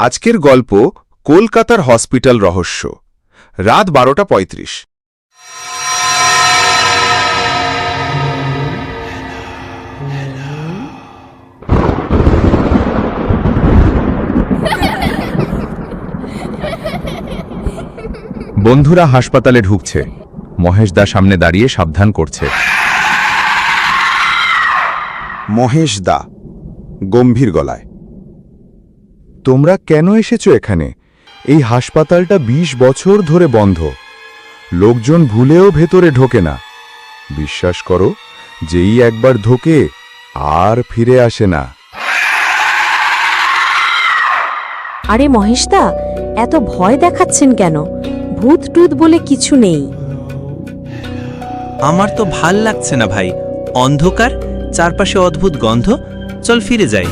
আজকের গল্প কলকাতার হসপিটাল রহস্য। রাত বারোটা পঁয়ত্রিশ। বন্ধুরা হাসপাতালে ঢুকছে। মহেশ দা সামনে দাঁড়িয়ে সাবধান করছে। মহেশ দা, গম্ভীর গলায়। তোমরা কেন এসেছ এখানে? এই হাসপাতালটা ২০ বছর ধরে বন্ধ। লোকজন ভুলেও ভেতরে ঢোকে না। বিশ্বাস করো যেই একবার ঢোকে আর ফিরে আসে না। আরে মহেশদা এত ভয় দেখাচ্ছেন কেন? ভূত টুত বলে কিছু নেই। আমার তো ভালো লাগছে না ভাই। অন্ধকার চারপাশে অদ্ভুত গন্ধ। চল ফিরে যাই।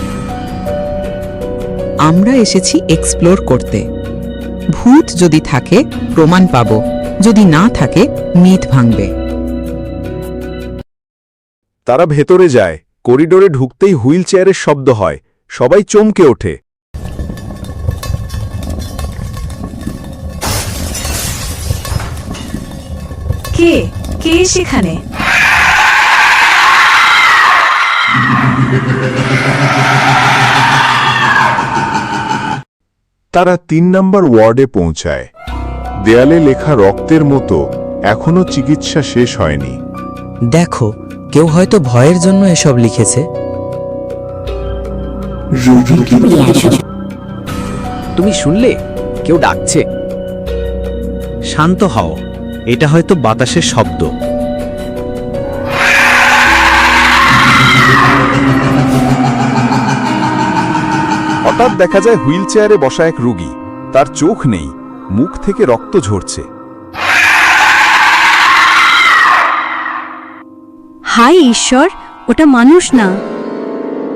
আমরা এসেছি এক্সপ্লোর করতে। ভূত যদি থাকে প্রমাণ পাব। যদি না থাকে মিথ ভাঙবে। তারা ভেতরে যায়। করিডোরে ঢুকতেই হুইল চেয়ারের শব্দ হয়। সবাই চমকে ওঠে। কে? কে সেখানে? তারা তিন নম্বর ওয়ার্ডে পৌঁছায়। দেয়ালে লেখা রক্তের মতো এখনও চিকিৎসা শেষ হয়নি। দেখো কেউ হয়তো ভয়ের জন্য এসব লিখেছে। তুমি শুনলে? কেউ ডাকছে। শান্ত হও। এটা হয়তো বাতাসের শব্দ। হঠাৎ দেখা যায় হুইল চেয়ারে বসা এক রুগী। তার চোখ নেই মুখ থেকে রক্ত ঝরছে। হাই ঈশ্বর ওটা মানুষ না।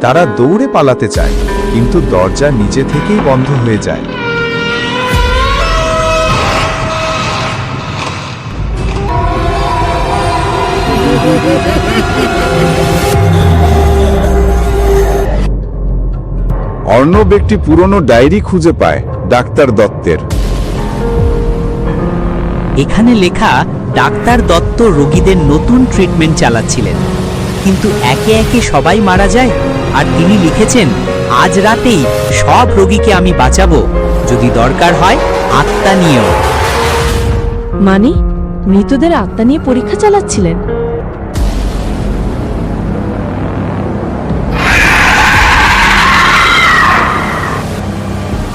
তারা দৌড়ে পালাতে চায় কিন্তু দরজা নিজে থেকেই বন্ধ হয়ে যায়। অর্ণব একটি পুরনো ডায়েরি খুঁজে পায় ডাক্তার দত্তের। এখানে লেখা ডাক্তার দত্ত রোগীদের নতুন ট্রিটমেন্ট চালাচ্ছিলেন। কিন্তু একে একে সবাই মারা যায় আর তিনি লিখেছেন আজ রাতেই সব রোগীকে আমি বাঁচাবো। যদি দরকার হয় আত্মা নিয়েও। মানে মৃতদের আত্মা নিয়ে পরীক্ষা চালাচ্ছিলেন?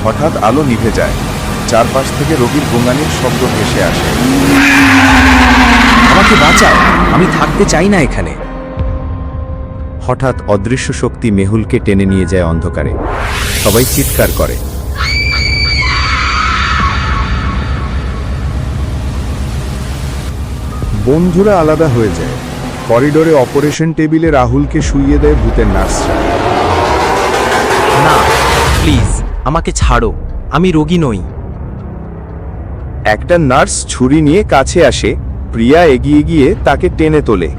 হঠাৎ আলো নিভে যায়। চারপাশ থেকে রোগীর গোঙানির শব্দ ভেসে আসে। আমাকে বাঁচাও, আমি থাকতে চাই না এখানে। হঠাৎ অদৃশ্য শক্তি মেহুলকে টেনে নিয়ে যায় অন্ধকারে। সবাই চিৎকার করে। বন্ধুরা আলাদা হয়ে যায়। করিডোরে অপারেশন টেবিলে রাহুলকে শুইয়ে দেয় ভূতের নার্সরা। আমাকে ছাড়ো আমি রোগী নই। একটা নার্স ছুরি নিয়ে কাছে আসে প্রিয়া এগিয়ে গিয়ে তাকে টেনে তোলে।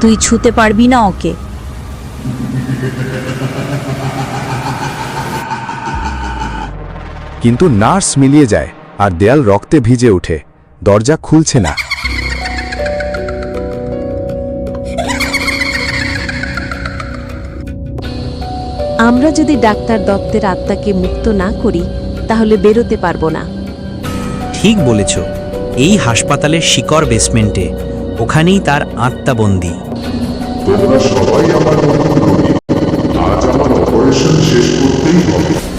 তুই ছুতে পারবি না ওকে। কিন্তু নার্স মিলিয়ে যায় আর দেয়াল রক্তে ভিজে ওঠে দরজা খুলছে না। আমরা যদি ডাক্তার দত্তের আত্মাকে মুক্ত না করি তাহলে বেরোতে পারব না। ঠিক বলেছ। এই হাসপাতালের শিকড় বেসমেন্টে ওখানেই তার আত্মাবন্দী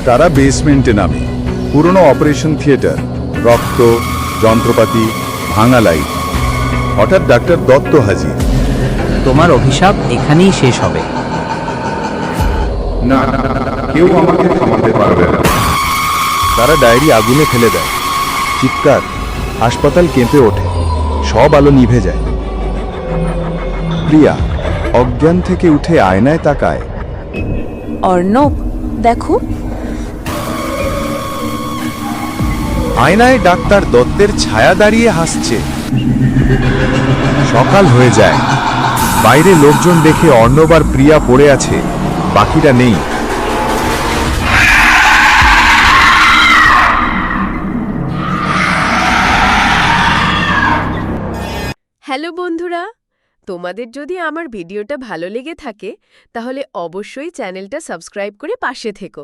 তারা বেসমেন্টে নামে। পুরনো অপারেশন থিয়েটার রক্ত যন্ত্রপাতি ভাঙা লাইট হঠাৎ ডাক্তার দত্ত হাজির। তোমার অভিশাপ এখানেই শেষ হবে। না কেউ আমাকে থামাতে পারবে না। তারা ডায়েরি আগুনে ফেলে দেয়। চিৎকার হাসপাতাল কেঁপে ওঠে সব আলো নিভে যায়। প্রিয়া অজ্ঞান থেকে উঠে আয়নায় তাকায়। অর্ণব দেখো। আয়নায় ডাক্তার দত্তের ছায়া দাঁড়িয়ে হাসছে। সকাল হয়ে যায়। বাইরে লোকজন দেখে অর্ণব আর প্রিয়া পড়ে আছে। বাকিরা নেই। হ্যালো বন্ধুরা, তোমাদের যদি আমার ভিডিওটা ভালো লেগে থাকে, তাহলে অবশ্যই চ্যানেলটা সাবস্ক্রাইব করে পাশে থেকো।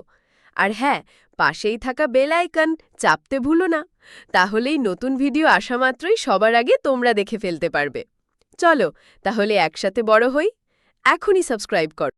আর হ্যাঁ পাশেই থাকা বেল আইকন চাপতে ভুলো না, তাহলেই নতুন ভিডিও আসা মাত্রই সবার আগে তোমরা দেখে ফেলতে পারবে। চলো, তাহলে একসাথে বড় হই, এখনই সাবস্ক্রাইব কর।